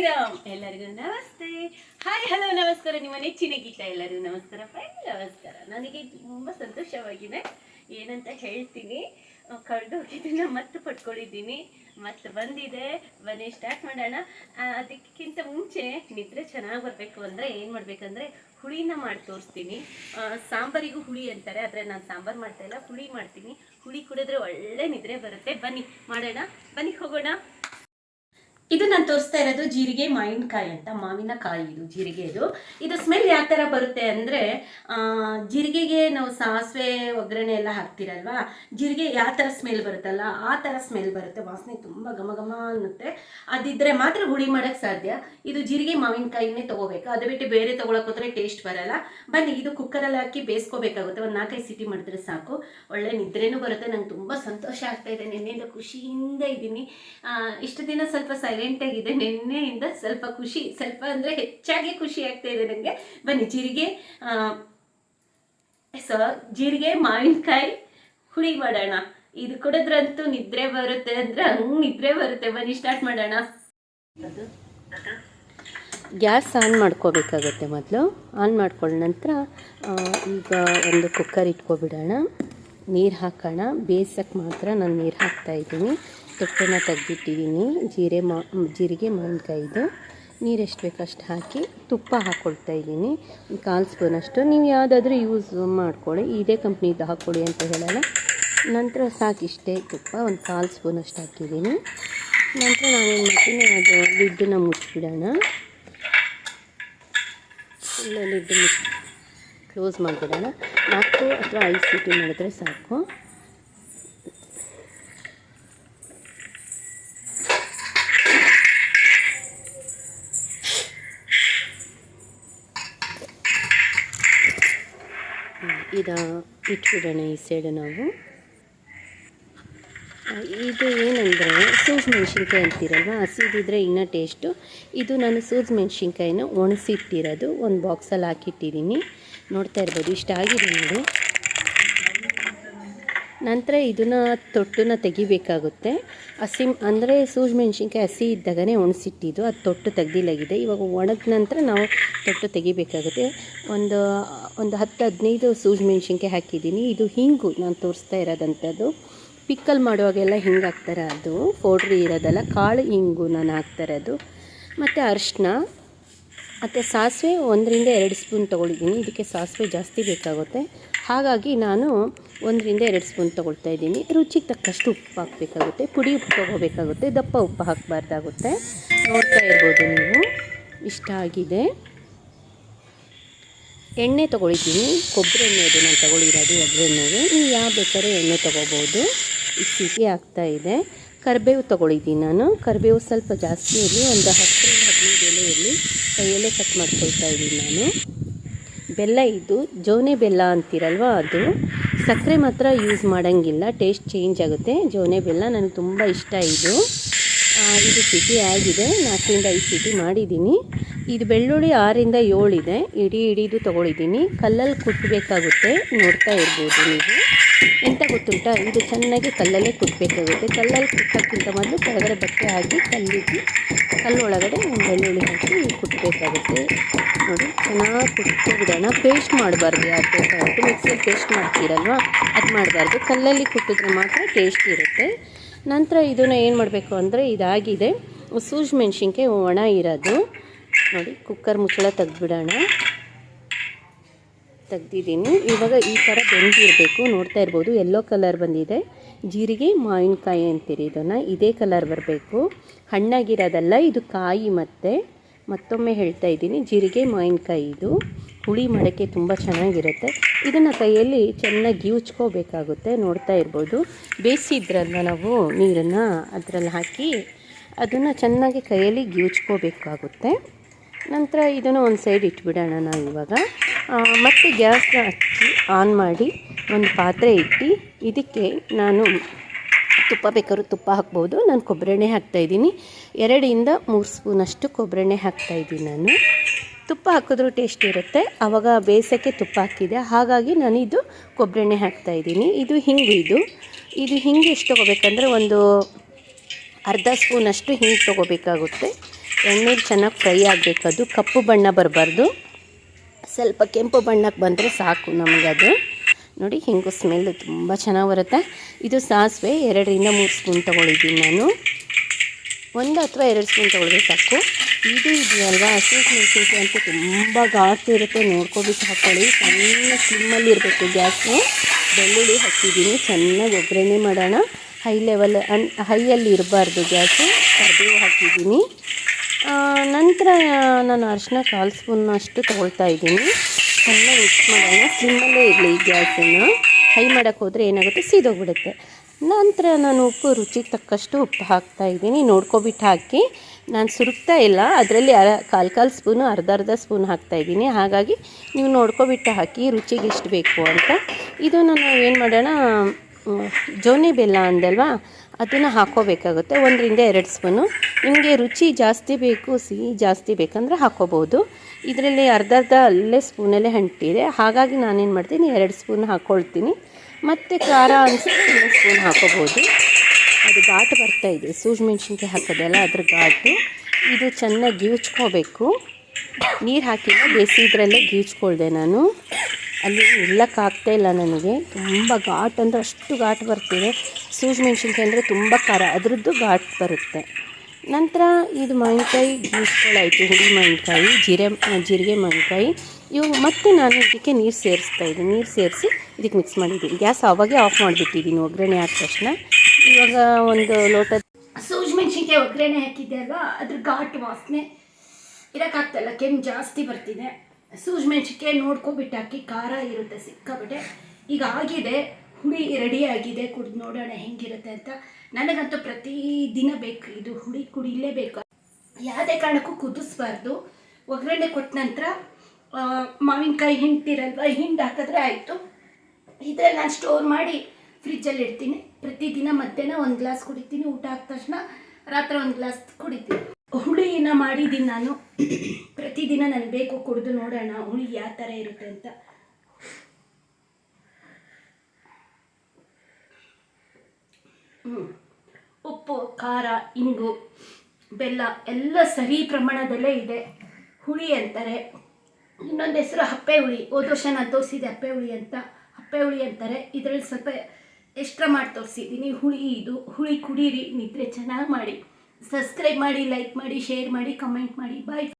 ಶ್ರೀರಾಮ್. ಎಲ್ಲರಿಗೂ ನಮಸ್ತೆ. Hi, hello, ನಮಸ್ಕಾರ. ನಿಮ್ಮ ನೆಚ್ಚಿನ ಗೀತ ಎಲ್ಲರಿಗೂ ನಮಸ್ಕಾರ. ಫೈನ್ ನಮಸ್ಕಾರ. ನನಗೆ ತುಂಬ ಸಂತೋಷವಾಗಿದೆ. ಏನಂತ ಹೇಳ್ತೀನಿ. ಕಳೆದೋಗಿದ್ದನ್ನ ಮತ್ತೆ ಪಡ್ಕೊಂಡಿದ್ದೀನಿ ಮತ್ತೆ ಬಂದಿದೆ. ಬನ್ನಿ ಸ್ಟಾರ್ಟ್ ಮಾಡೋಣ. ಅದಕ್ಕಿಂತ ಮುಂಚೆ ನಿದ್ರೆ ಚೆನ್ನಾಗಿ ಬರಬೇಕು ಅಂದರೆ ಏನು ಮಾಡಬೇಕಂದ್ರೆ ಹುಳಿನ ಮಾಡಿ ತೋರಿಸ್ತೀನಿ. ಸಾಂಬಾರಿಗೂ ಹುಳಿ ಅಂತಾರೆ, ಆದರೆ ನಾನು ಸಾಂಬಾರು ಮಾಡ್ತಾ ಇಲ್ಲ. ಹುಳಿ ಮಾಡ್ತೀನಿ. ಹುಳಿ ಕುಡಿದ್ರೆ ಒಳ್ಳೆ ನಿದ್ರೆ ಬರುತ್ತೆ. ಬನ್ನಿ, ಮಾಡೋಣ. ಬನ್ನಿ, ಹೋಗೋಣ. ಇದು ನಾನು ತೋರಿಸ್ತಾ ಇರೋದು ಜೀರಿಗೆ ಮಾವಿನಕಾಯಿ ಅಂತ, ಮಾವಿನಕಾಯಿ ಇದು ಜೀರಿಗೆ ಇದು. ಇದು ಸ್ಮೆಲ್ ಯಾವ ಥರ ಬರುತ್ತೆ ಅಂದರೆ ಜೀರಿಗೆಗೆ ನಾವು ಸಾಸಿವೆ, ಒಗ್ಗರಣೆ ಎಲ್ಲ ಹಾಕ್ತಿರಲ್ವಾ, ಜೀರಿಗೆ ಯಾವ ಥರ ಸ್ಮೆಲ್ ಬರುತ್ತಲ್ಲ, ಆ ಥರ ಸ್ಮೆಲ್ ಬರುತ್ತೆ. ವಾಸನೆ ತುಂಬ ಘಮ ಘಮ ಅನ್ನುತ್ತೆ. ಅದಿದ್ದರೆ ಮಾತ್ರ ಹುಳಿ ಮಾಡೋಕ್ಕೆ ಸಾಧ್ಯ. ಇದು ಜೀರಿಗೆ ಮಾವಿನಕಾಯಿನೇ ತೊಗೋಬೇಕು. ಅದು ಬಿಟ್ಟು ಬೇರೆ ತೊಗೊಳಕ್ಕೋದ್ರೆ ಟೇಸ್ಟ್ ಬರಲ್ಲ. ಬನ್ನಿ, ಇದು ಕುಕ್ಕರಲ್ಲಿ ಹಾಕಿ ಬೇಯಿಸ್ಕೋಬೇಕಾಗುತ್ತೆ. ಒಂದು ನಾಲ್ಕೈದು ಸಿಟಿ ಮಾಡಿದ್ರೆ ಸಾಕು. ಒಳ್ಳೆ ನಿದ್ರೆನೂ ಬರುತ್ತೆ. ನಂಗೆ ತುಂಬ ಸಂತೋಷ ಆಗ್ತಾ ಇದೆ. ನಿನ್ನೆಯಿಂದ ಖುಷಿಯಿಂದ ಇದ್ದೀನಿ. ಇಷ್ಟು ದಿನ ಸ್ವಲ್ಪ ಸೈಲೆಂಟ್ ಆಗಿದೆ ನಿನ್ನೆಯಿಂದ ಸ್ವಲ್ಪ ಖುಷಿ, ಸ್ವಲ್ಪ ಅಂದರೆ ಹೆಚ್ಚಾಗಿ ಖುಷಿ ಆಗ್ತಾ ಇದೆ ನನಗೆ ಬನ್ನಿ, ಜೀರಿಗೆ ಸೊ ಜೀರಿಗೆ, ಮಾವಿನಕಾಯಿ ಹುಳಿ ಮಾಡೋಣ. ಇದು ಕುಡಿದ್ರಂತೂ ನಿದ್ರೆ ಬರುತ್ತೆ ಅಂದರೆ ಹಂಗೆ ನಿದ್ರೆ ಬರುತ್ತೆ. ಬನ್ನಿ ಸ್ಟಾರ್ಟ್ ಮಾಡೋಣ. ಗ್ಯಾಸ್ ಆನ್ ಮಾಡ್ಕೋಬೇಕಾಗುತ್ತೆ ಮೊದಲು. ಆನ್ ಮಾಡ್ಕೊಂಡ ನಂತರ ಈಗ ಒಂದು ಕುಕ್ಕರ್ ಇಟ್ಕೊಬಿಡೋಣ. ನೀರು ಹಾಕೋಣ. ಬೇಯಿಸೋಕ್ಕೆ ಮಾತ್ರ ನಾನು ನೀರು ಹಾಕ್ತಾ ಇದ್ದೀನಿ. ತೊಟ್ಟೆನ ತೆಗೆದಿಟ್ಟಿದ್ದೀನಿ. ಜೀರೆ ಮಾ, ಜೀರಿಗೆ ಮಾವಿನಕಾಯಿದು. ನೀರು ಎಷ್ಟು ಬೇಕು ಅಷ್ಟು ಹಾಕಿ ತುಪ್ಪ ಹಾಕ್ಕೊಳ್ತಾ ಇದ್ದೀನಿ. ಕಾಲು ಸ್ಪೂನ್ ಅಷ್ಟು. ನೀವು ಯಾವುದಾದ್ರೂ ಯೂಸ್ ಮಾಡ್ಕೊಳ್ಳಿ. ಇದೇ ಕಂಪ್ನಿದು ಹಾಕ್ಕೊಳ್ಳಿ ಅಂತ ಹೇಳಲ್ಲ. ನಂತರ ಸಾಕಿಷ್ಟೇ ತುಪ್ಪ. ಒಂದು ಕಾಲು ಸ್ಪೂನಷ್ಟು ಹಾಕಿದ್ದೀನಿ. ನಂತರ ನಾವೇನು ಮಾಡ್ತೀನಿ, ಅದು ಲಿಡ್ಡನ್ನ ಮುಚ್ಚಿಬಿಡೋಣ ಇಲ್ಲ ಲಿಡ್ಡು ಮುಚ್ಚಿ ಕ್ಲೋಸ್ ಮಾಡಿಬಿಡೋಣ. ನಾಲ್ಕು ಅಥವಾ ಐದು ಸೀಟಿ ಮಾಡಿದ್ರೆ ಸಾಕು. ಇದು ಇಟ್ಬಿಡೋಣ ಈ ಸೈಡು ನಾವು. ಇದು ಏನಂದರೆ ಸೂಜ್ ಮೆಣಸಿನ್ಕಾಯಿ ಅಂತೀರಲ್ವ? ಹಸಿದಿದ್ರೆ ಇನ್ನೂ ಟೇಸ್ಟು ಇದು ನಾನು ಸೂಜ್ ಮೆಣಸಿನ್ಕಾಯಿನ ಒಣಸಿಟ್ಟಿರೋದು. ಒಂದು ಬಾಕ್ಸಲ್ಲಿ ಹಾಕಿಟ್ಟಿದ್ದೀನಿ. ನೋಡ್ತಾ ಇರ್ಬೋದು. ಇಷ್ಟ ಆಗಿದೆ ನೋಡಿ. ನಂತರ ಇದನ್ನು ತೊಟ್ಟನ್ನು ತೆಗಿಬೇಕಾಗುತ್ತೆ. ಹಸಿ ಅಂದರೆ ಸೂಜಿ ಮೆಣಸಿನ್ಕಾಯಿ ಹಸಿ ಇದ್ದಾಗನೇ ಒಣಸಿಟ್ಟಿದ್ದು, ಅದು ತೊಟ್ಟು ತೆಗ್ದಿಲ್ಲಾಗಿದೆ ಇವಾಗ ಒಣದ ನಂತರ ನಾವು ತೊಟ್ಟು ತೆಗಿಬೇಕಾಗುತ್ತೆ. ಒಂದು ಒಂದು ಹತ್ತು ಹದಿನೈದು ಸೂಜಿ ಮೆಣಸಿನ್ಕಾಯಿ ಹಾಕಿದ್ದೀನಿ. ಇದು ಹಿಂಗು, ನಾನು ತೋರಿಸ್ತಾ ಇರೋದಂಥದ್ದು. ಪಿಕ್ಕಲ್ ಮಾಡುವಾಗೆಲ್ಲ ಹಿಂಗೆ ಹಾಕ್ತಾರೆ ಅದು. ಪೌಡ್ರಿ ಇರೋದಲ್ಲ, ಕಾಳು ಹಿಂಗು ನಾನು ಹಾಕ್ತಾರೆ ಅದು ಮತ್ತು ಅರಿಶಿನ, ಮತ್ತು ಸಾಸಿವೆ ಒಂದರಿಂದ ಎರಡು ಸ್ಪೂನ್ ತೊಗೊಳಿದ್ದೀನಿ. ಇದಕ್ಕೆ ಸಾಸಿವೆ ಜಾಸ್ತಿ ಬೇಕಾಗುತ್ತೆ. ಹಾಗಾಗಿ ನಾನು ಒಂದರಿಂದ ಎರಡು ಸ್ಪೂನ್ ತೊಗೊಳ್ತಾ ಇದ್ದೀನಿ. ರುಚಿಗೆ ತಕ್ಕಷ್ಟು ಉಪ್ಪು ಹಾಕಬೇಕಾಗುತ್ತೆ. ಪುಡಿ ಉಪ್ಪು ತೊಗೋಬೇಕಾಗುತ್ತೆ. ದಪ್ಪ ಉಪ್ಪು ಹಾಕಬಾರ್ದಾಗುತ್ತೆ. ನೋಡ್ತಾ ಇರ್ಬೋದು ನೀವು. ಇಷ್ಟ ಆಗಿದೆ. ಎಣ್ಣೆ ತೊಗೊಳಿದ್ದೀನಿ ಕೊಬ್ಬರಿ ಎಣ್ಣೆ ಅದು ನಾನು ತೊಗೊಳಿರೋದು ಒಬ್ಬರೆಣ್ಣೆಗೆ ನೀವು ಯಾವ ಬೇಕಾದ್ರೆ ಎಣ್ಣೆ ತೊಗೋಬೋದು. ಸಿಟಿ ಆಗ್ತಾ ಇದೆ. ಕರಿಬೇವು ತೊಗೊಳಿದ್ದೀನಿ ನಾನು. ಕರಿಬೇವು ಸ್ವಲ್ಪ ಜಾಸ್ತಿ ಇರಲಿ, ಒಂದು ಹತ್ತರಿಂದ ಹದಿನೈದು ಎಲೆ ಇರಲಿ. ಕೈಯಲ್ಲೇ ಕಟ್ ಮಾಡ್ಕೊಳ್ತಾ ಇದ್ದೀನಿ ನಾನು. ಬೆಲ್ಲ ಇದು, ಜೋನೆ ಬೆಲ್ಲ ಅಂತೀರಲ್ವ ಅದು? ಸಕ್ಕರೆ ಮಾತ್ರ ಯೂಸ್ ಮಾಡೋಂಗಿಲ್ಲ ಟೇಸ್ಟ್ ಚೇಂಜ್ ಆಗುತ್ತೆ. ಜೋನೆ ಬೆಲ್ಲ ನನಗೆ ತುಂಬ ಇಷ್ಟ ಇದು. ಇದು ಸಿಟಿ ಆಗಿದೆ, ನಾಲ್ಕರಿಂದ ಐದು ಸಿಟಿ ಮಾಡಿದ್ದೀನಿ. ಇದು ಬೆಳ್ಳುಳ್ಳಿ ಆರಿಂದ ಏಳಿದೆ ಇಡೀ ಇಡೀದು ತೊಗೊಳಿದ್ದೀನಿ. ಕಲ್ಲಲ್ಲಿ ಕುಟ್ಟಬೇಕಾಗುತ್ತೆ ನೋಡ್ತಾ ಇರ್ಬೋದು ನೀವು. ಎಂತ ಗೊತ್ತುಂಟ? ಇದು ಚೆನ್ನಾಗಿ ಕಲ್ಲಲ್ಲೇ ಕುಟ್ಟಬೇಕಾಗುತ್ತೆ ಕಲ್ಲಲ್ಲಿ ಕುಟ್ಟೋಕ್ಕಿಂತ ಮೊದಲು ಕೆಳಗಡೆ ಬಟ್ಟೆ ಹಾಕಿ ಕಲ್ಲಿಟ್ಟು ಕಲ್ಲೊಳಗಡೆ ಬೆಳ್ಳುಳ್ಳಿ ಹಾಕಿ ಕುಟ್ಟಬೇಕಾಗುತ್ತೆ ನೋಡಿ, ಚೆನ್ನಾಗಿ ಕುಟ್ಟಿ ಬಿಡೋಣ. ಪೇಸ್ಟ್ ಮಾಡಬಾರ್ದು ಯಾಕೆ ಆಗುತ್ತೆ ಮಿಕ್ಸಿಯಲ್ಲಿ ಪೇಸ್ಟ್ ಮಾಡ್ತೀರಲ್ವ? ಅದು ಮಾಡಬಾರ್ದು. ಕಲ್ಲಲ್ಲಿ ಕುಟ್ಟಿದ್ರೆ ಮಾತ್ರ ಟೇಸ್ಟ್ ಇರುತ್ತೆ. ನಂತರ ಇದನ್ನು ಏನು ಮಾಡಬೇಕು ಅಂದರೆ ಇದಾಗಿದೆ. ಸೂಜ್ ಮೆಣಸಿನ್ಕಾಯಿ ಒಣ ಇರೋದು. ನೋಡಿ, ಕುಕ್ಕರ್ ಮುಚ್ಚಳ ತೆಗ್ದುಬಿಡೋಣ. ತೆಗ್ದಿದ್ದೀನಿ. ಇವಾಗ ಈ ಥರ ಬೆಂದಿರಬೇಕು. ನೋಡ್ತಾ ಇರ್ಬೋದು ಎಲ್ಲೋ ಕಲರ್ ಬಂದಿದೆ. ಜೀರಿಗೆ, ಮಾವಿನಕಾಯಿ ಅಂತೀರಿ ಇದನ್ನು. ಇದೇ ಕಲರ್ ಬರಬೇಕು. ಹಣ್ಣಾಗಿರೋದಲ್ಲ, ಇದು ಕಾಯಿ ಮತ್ತೆ. ಮತ್ತೊಮ್ಮೆ ಹೇಳ್ತಾ ಇದ್ದೀನಿ, ಜೀರಿಗೆ, ಮಾವಿನಕಾಯಿ ಇದು. ಹುಳಿ ಮಾಡೋಕ್ಕೆ ತುಂಬ ಚೆನ್ನಾಗಿರುತ್ತೆ. ಇದನ್ನು ಕೈಯಲ್ಲಿ ಚೆನ್ನಾಗಿ ಉಚ್ಕೋಬೇಕಾಗುತ್ತೆ ನೋಡ್ತಾ ಇರ್ಬೋದು. ಬೇಯಿಸಿದ್ರಲ್ವ ನಾವು ನೀರನ್ನು ಅದರಲ್ಲಿ ಹಾಕಿ, ಅದನ್ನು ಚೆನ್ನಾಗಿ ಕೈಯಲ್ಲಿ ಗಿವುಚ್ಕೋಬೇಕಾಗುತ್ತೆ ನಂತರ ಇದನ್ನು ಒಂದು ಸೈಡ್ ಇಟ್ಬಿಡೋಣ ನಾವು ಇವಾಗ. ಮತ್ತು ಗ್ಯಾಸ್ನ ಹಚ್ಚಿ ಆನ್ ಮಾಡಿ ಒಂದು ಪಾತ್ರೆ ಇಟ್ಟು ಇದಕ್ಕೆ ನಾನು ತುಪ್ಪ ಬೇಕಾದ್ರೂ ತುಪ್ಪ ಹಾಕ್ಬೋದು. ನಾನು ಕೊಬ್ಬರೆಣ್ಣೆ ಹಾಕ್ತಾಯಿದ್ದೀನಿ ಎರಡರಿಂದ ಮೂರು ಸ್ಪೂನಷ್ಟು ಕೊಬ್ಬರೆಣ್ಣೆ ಹಾಕ್ತಾಯಿದ್ದೀನಿ ನಾನು. ತುಪ್ಪ ಹಾಕಿದ್ರೂ ಟೇಸ್ಟ್ ಇರುತ್ತೆ. ಆವಾಗ ಬೇಯಿಸೋಕ್ಕೆ ತುಪ್ಪ ಹಾಕಿದೆ. ಹಾಗಾಗಿ ನಾನು ಇದು ಕೊಬ್ಬರೆಣ್ಣೆ ಹಾಕ್ತಾಯಿದ್ದೀನಿ ಇದು ಹಿಂಗು ಇದು. ಇದು ಹಿಂಗೆ ಎಷ್ಟು ತೊಗೋಬೇಕಂದ್ರೆ ಒಂದು ಅರ್ಧ ಸ್ಪೂನಷ್ಟು ಹಿಂಗೆ ತೊಗೋಬೇಕಾಗುತ್ತೆ. ಎಣ್ಣೆಲಿ ಚೆನ್ನಾಗಿ ಫ್ರೈ ಆಗಬೇಕು ಅದು. ಕಪ್ಪು ಬಣ್ಣ ಬರಬಾರ್ದು. ಸ್ವಲ್ಪ ಕೆಂಪು ಬಣ್ಣಕ್ಕೆ ಬಂದರೆ ಸಾಕು ನಮಗದು ನೋಡಿ ಹಿಂಗು ಸ್ಮೆಲ್ ತುಂಬ ಚೆನ್ನಾಗಿ ಬರುತ್ತೆ. ಇದು ಸಾಸಿವೆ ಎರಡರಿಂದ ಮೂರು ಸ್ಪೂನ್ ತೊಗೊಂಡಿದ್ದೀನಿ ನಾನು. ಒಂದು ಅಥವಾ ಎರಡು ಸ್ಪೂನ್ ತೊಗೊಳ್ಬೇಕು ಸಾಕು. ಇದು ಇದೆಯಲ್ವಾ? ಹಸಿ ಮೆಣಸಿನ್ಕಾಯಿ ಅಂತೂ ತುಂಬ ಗಾಸ್ತಿ ಇರುತ್ತೆ. ನೋಡ್ಕೊಬಿಟ್ಟು ಹಾಕ್ಕೊಳ್ಳಿ ಸಣ್ಣ ಸ್ಲಿಮ್ಮಲ್ಲಿ ಇರಬೇಕು ಗ್ಯಾಸು. ಬೆಳ್ಳುಳ್ಳಿ ಹಾಕಿದ್ದೀನಿ. ಚೆನ್ನಾಗಿ ಒಗ್ಗರಣೆ ಮಾಡೋಣ. ಹೈ ಲೆವೆಲ್ ಅನ್ ಹೈಯಲ್ಲಿ ಇರಬಾರ್ದು ಗ್ಯಾಸು. ಕರಿಬೇವು ಹಾಕಿದ್ದೀನಿ. ನಂತರ ನಾನು ಅರಿಶಿನ ಕಾಲು ಸ್ಪೂನ್ ಅಷ್ಟು ತೊಗೊಳ್ತಾ ಇದ್ದೀನಿ. ಚೆನ್ನಾಗಿ ಮಿಕ್ಸ್ ಮಾಡೋಣ. ಸ್ಲಿಮ್ಮಲ್ಲೇ ಇರಲಿ ಗ್ಯಾಸನ್ನು ಹೈ ಮಾಡೋಕ್ಕೆ ಹೋದರೆ ಏನಾಗುತ್ತೆ? ಸೀದೋಗ್ಬಿಡುತ್ತೆ. ನಂತರ ನಾನು ಉಪ್ಪು ರುಚಿಗೆ ತಕ್ಕಷ್ಟು ಉಪ್ಪು ಹಾಕ್ತಾ ಇದ್ದೀನಿ. ನೋಡ್ಕೊಬಿಟ್ಟು ಹಾಕಿ. ನಾನು ಸುರುಕ್ತಾ ಇಲ್ಲ. ಅದರಲ್ಲಿ ಅರ, ಕಾಲು ಕಾಲು ಸ್ಪೂನು, ಅರ್ಧ ಅರ್ಧ ಸ್ಪೂನ್ ಹಾಕ್ತಾ ಇದ್ದೀನಿ. ಹಾಗಾಗಿ ನೀವು ನೋಡ್ಕೊಬಿಟ್ಟು ಹಾಕಿ ರುಚಿಗೆ ಎಷ್ಟು ಬೇಕು ಅಂತ. ಇದು ನಾನು ಏನು ಮಾಡೋಣ? ಜೋನಿ ಬೆಲ್ಲ ಅಂದಲ್ವಾ? ಅದನ್ನು ಹಾಕೋಬೇಕಾಗುತ್ತೆ. ಒಂದರಿಂದ ಎರಡು ಸ್ಪೂನು. ನಿಮಗೆ ರುಚಿ ಜಾಸ್ತಿ ಬೇಕು, ಸಿಹಿ ಜಾಸ್ತಿ ಬೇಕಂದರೆ ಹಾಕೋಬೋದು ಇದರಲ್ಲಿ ಅರ್ಧ ಅರ್ಧ ಅಲ್ಲೇ ಸ್ಪೂನಲ್ಲೇ ಹಂಟಿದೆ. ಹಾಗಾಗಿ ನಾನೇನು ಮಾಡ್ತೀನಿ, ಎರಡು ಸ್ಪೂನ್ ಹಾಕ್ಕೊಳ್ತೀನಿ ಮತ್ತು ಖಾರ ಇನ್ನೊಂದು ಸ್ಪೂನ್ ಹಾಕೋಬೋದು ಅದು ಘಾಟು ಬರ್ತಾ ಇದೆ. ಸೂಜಿ ಮೆಣಸಿನ್ಕಾಯಿ ಹಾಕೋದಲ್ಲ, ಅದ್ರ ಘಾಟು. ಇದು ಚೆನ್ನಾಗಿ ಗೀಚ್ಕೋಬೇಕು ನೀರು ಹಾಕಿಲ್ಲ ಬೇಸಿದ್ರಲ್ಲೇ ಗೀಚ್ಕೊಳ್ದೆ ನಾನು. ಅಲ್ಲಿ ನಿಲ್ಲಕ್ಕಾಗ್ತಾ ಇಲ್ಲ ನನಗೆ. ತುಂಬ ಘಾಟ್ ಅಂದರೆ ಅಷ್ಟು ಘಾಟ್ ಬರ್ತಿದೆ. ಸೂಜಿ ಮೆಣಸಿನ್ಕಾಯಿ ಅಂದರೆ ತುಂಬ ಖಾರ. ಅದ್ರದ್ದು ಘಾಟ್ ಬರುತ್ತೆ. ನಂತರ ಇದು ಮಾವಿನಕಾಯಿ ಜ್ಯೂಸ್ಗಳಾಯಿತು ಹುಳಿ ಮಾವಿನಕಾಯಿ, ಜೀರೆ ಜೀರಿಗೆ ಮಾವಿನಕಾಯಿ. ಇವು ಮತ್ತೆ ನಾನು ಇದಕ್ಕೆ ನೀರು ಸೇರಿಸ್ತಾ ಇದ್ದೀನಿ. ನೀರು ಸೇರಿಸಿ ಇದಕ್ಕೆ ಮಿಕ್ಸ್ ಮಾಡಿದ್ದೀನಿ. ಗ್ಯಾಸ್ ಅವಾಗೇ ಆಫ್ ಮಾಡಿಬಿಟ್ಟಿದ್ದೀನಿ ಒಗ್ಗರಣೆ ಆದ ತಕ್ಷಣ. ಇವಾಗ ಒಂದು ಲೋಟ ಸೂಜಿ ಮೆಣಸಿನ್ಕಾಯಿ ಒಗ್ಗರಣೆ ಹಾಕಿದ್ದೆ ಅಲ್ವಾ? ಅದ್ರ ಘಾಟ್ ವಾಸನೆ ಇರೋಕ್ಕಾಗ್ತಲ್ಲ ಕೆಮ್ಮು ಜಾಸ್ತಿ ಬರ್ತಿದೆ. ಸೂಜಿ ಮೆಣಸಿಕೆ ನೋಡ್ಕೊಬಿಟ್ಟಾಕಿ ಖಾರ ಇರುತ್ತೆ ಸಿಕ್ಕಾಬಿಟ್ಟೆ ಈಗ ಆಗಿದೆ, ಹುಳಿ ರೆಡಿ ಆಗಿದೆ ಕುಡ್ದು ನೋಡೋಣ ಹೆಂಗಿರುತ್ತೆ ಅಂತ. ನನಗಂತೂ ಪ್ರತಿ ದಿನ ಬೇಕು, ಇದು ಹುಳಿ ಕುಡಿಲೇಬೇಕು. ಯಾವುದೇ ಕಾರಣಕ್ಕೂ ಕುದಿಸ್ಬಾರ್ದು. ಒಗ್ಗರಣೆ ಕೊಟ್ಟ ನಂತರ ಮಾವಿನಕಾಯಿ ಹಿಂಡ್ತಿರಲ್ವ ಹಿಂಡ್ ಹಾಕಿದ್ರೆ ಆಯಿತು. ಇದ್ರಲ್ಲಿ ನಾನು ಸ್ಟೋರ್ ಮಾಡಿ ಫ್ರಿಜ್ಜಲ್ಲಿ ಇಡ್ತೀನಿ. ಪ್ರತಿದಿನ ಮಧ್ಯಾಹ್ನ ಒಂದು ಗ್ಲಾಸ್ ಕುಡಿತೀನಿ. ಊಟ ಆದ ತಕ್ಷಣ ರಾತ್ರಿ ಒಂದು ಗ್ಲಾಸ್ ಕುಡಿತೀನಿ. ಹುಳಿನ ಮಾಡಿದ್ದೀನಿ ನಾನು. ಪ್ರತಿದಿನ ನನಗೆ ಬೇಕು ಕುಡಿದು ನೋಡೋಣ ಹುಳಿ ಯಾವ ಥರ ಇರುತ್ತೆ ಅಂತ. ಉಪ್ಪು, ಖಾರ, ಇಂಗು, ಬೆಲ್ಲ ಎಲ್ಲ ಸರಿ ಪ್ರಮಾಣದಲ್ಲೇ ಇದೆ. ಹುಳಿ ಅಂತಾರೆ. ಇನ್ನೊಂದು ಹೆಸರು ಹಪ್ಪೆ ಹುಳಿ. ಹೋದ ವರ್ಷ ನಾನು ತೋರಿಸಿದೆ ಹಪ್ಪೆ ಹುಳಿ ಅಂತ. ಹಪ್ಪೆ ಹುಳಿ ಅಂತಾರೆ. ಇದರಲ್ಲಿ ಸ್ವಲ್ಪ ಎಕ್ಸ್ಟ್ರಾ ಮಾಡಿ ತೋರಿಸಿದ್ದೀನಿ. ಹುಳಿ ಇದು. ಹುಳಿ ಕುಡೀರಿ, ನಿದ್ರೆ ಚೆನ್ನಾಗಿ ಮಾಡಿ. ಸಬ್ಸ್ಕ್ರೈಬ್ ಮಾಡಿ ಲೈಕ್ ಮಾಡಿ ಶೇರ್ ಮಾಡಿ ಕಮೆಂಟ್ ಮಾಡಿ. ಬಾಯ್